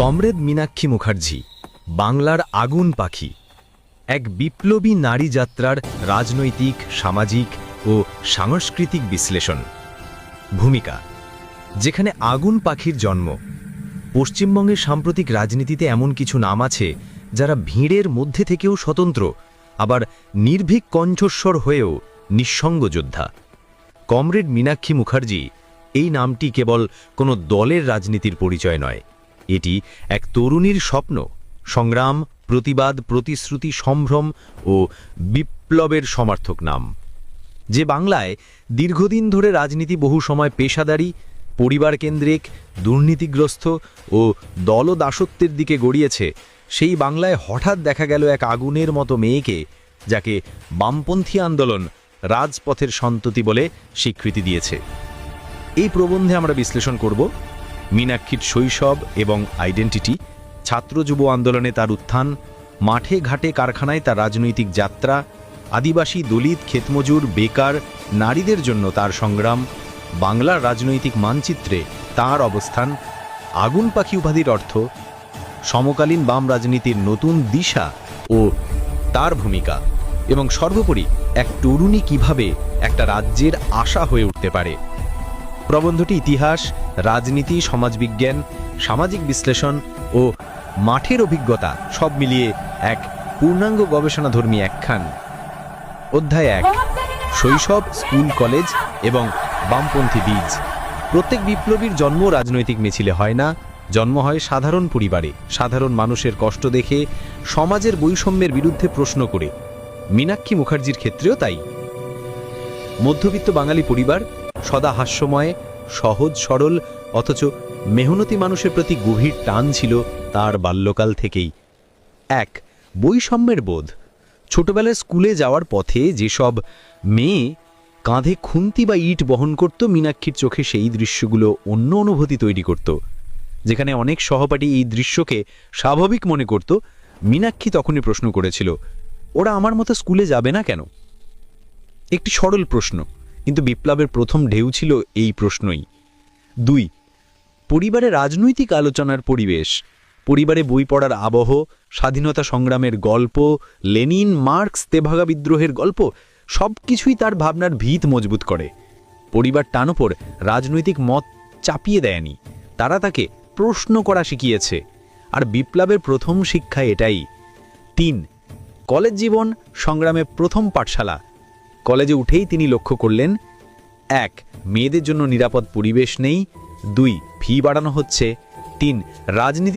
কমরেদ মীনাক্ষী মুখার্জি, বাংলার আগুন পাখি, এক বিপ্লবী নারী যাত্রার রাজনৈতিক, সামাজিক ও সাংস্কৃতিক বিশ্লেষণ। ভূমিকা, যেখানে আগুন পাখির জন্ম, পশ্চিমবঙ্গের সাম্প্রতিক রাজনীতিতে এমন কিছু নাম আছে যারা ভিড়ের মধ্যে থেকেও স্বতন্ত্র, আবার নির্ভীক কণ্ঠস্বর হয়েও নিঃসঙ্গ যোদ্ধা। কমরেড মীনাক্ষী মুখার্জি, এই নামটি কেবল কোনো দলের রাজনীতির পরিচয় নয়। এটি এক তরুণীর স্বপ্ন, সংগ্রাম, প্রতিবাদ, প্রতিশ্রুতি, সম্ভ্রম ও বিপ্লবের সমার্থক নাম, যে বাংলায় দীর্ঘদিন ধরে রাজনীতি বহু সময় পেশাদারি, পরিবার কেন্দ্রিক, দুর্নীতিগ্রস্ত ও দলদাসত্বের দিকে গড়িয়েছে, সেই বাংলায় হঠাৎ দেখা গেল এক আগুনের মতো মেয়েকে, যাকে বামপন্থী আন্দোলন রাজপথের সন্ততি বলে স্বীকৃতি দিয়েছে। এই প্রবন্ধে আমরা বিশ্লেষণ করব মীনাক্ষীর শৈশব এবং আইডেন্টিটি ছাত্র যুব আন্দোলনে তার উত্থান, মাঠে ঘাটে কারখানায় তার রাজনৈতিক যাত্রা, আদিবাসী দলিত ক্ষেতমজুর, বেকার, নারীদের জন্য তার সংগ্রাম, বাংলার রাজনৈতিক মানচিত্রে তার অবস্থান, আগুন পাখি উপাধির অর্থ, সমকালীন বাম রাজনীতির নতুন দিশা ও তার ভূমিকা এবং সর্বোপরি এক তরুণী কীভাবে একটা রাজ্যের আশা হয়ে উঠতে পারে। প্রবন্ধটি ইতিহাস, রাজনীতি, সমাজবিজ্ঞান, সামাজিক বিশ্লেষণ ও মাঠের অভিজ্ঞতা সব মিলিয়ে এক পূর্ণাঙ্গ গবেষণাধর্মী একখান। অধ্যায় এক, শৈশব, স্কুল, কলেজ এবং বামপন্থী বীজ। প্রত্যেক বিপ্লবীর জন্ম রাজনৈতিক মিছিলে হয় না, জন্ম হয় সাধারণ পরিবারে। সাধারণ মানুষের কষ্ট দেখে, সমাজের বৈষম্যের বিরুদ্ধে প্রশ্ন করে। মীনাক্ষী মুখার্জির ক্ষেত্রেও তাই। মধ্যবিত্ত বাঙালি পরিবার সদা হাস্যময়, সহজ, সরল, অথচ মেহনতি মানুষের প্রতি গভীর টান ছিল তার বাল্যকাল থেকেই। এক, বৈষম্যের বোধ। ছোটবেলায় স্কুলে যাওয়ার পথে যেসব মেয়ে কাঁধে খুন্তি বা ইট বহন করত, মীনাক্ষীর চোখে সেই দৃশ্যগুলো অন্য অনুভূতি তৈরি করত। যেখানে অনেক সহপাঠী এই দৃশ্যকে স্বাভাবিক মনে করত। মীনাক্ষী তখনই প্রশ্ন করেছিল, ওরা আমার মতো স্কুলে যাবে না কেন? একটি সরল প্রশ্ন। কিন্তু বিপ্লবের প্রথম ঢেউ ছিল এই প্রশ্নই। দুই, পরিবারে রাজনৈতিক আলোচনার পরিবেশ। পরিবারে বই পড়ার আবহ, স্বাধীনতা সংগ্রামের গল্প, লেনিন, মার্কস, তেভাগা বিদ্রোহের গল্প সব কিছুই তার ভাবনার ভিত মজবুত করে। পরিবার টান ওপর রাজনৈতিক মত চাপিয়ে দেয়নি। তারা তাকে প্রশ্ন করা শিখিয়েছে। আর বিপ্লবের প্রথম শিক্ষা এটাই। তিন, কলেজ জীবন সংগ্রামে প্রথম পাঠশালা। কলেজে উঠেই তিনি লক্ষ্য করলেন, এক, মেয়েদের জন্য নিরাপদ পরিবেশ নেই, দুই, ফি বাড়ানো হচ্ছে, তিন, রাজনীতি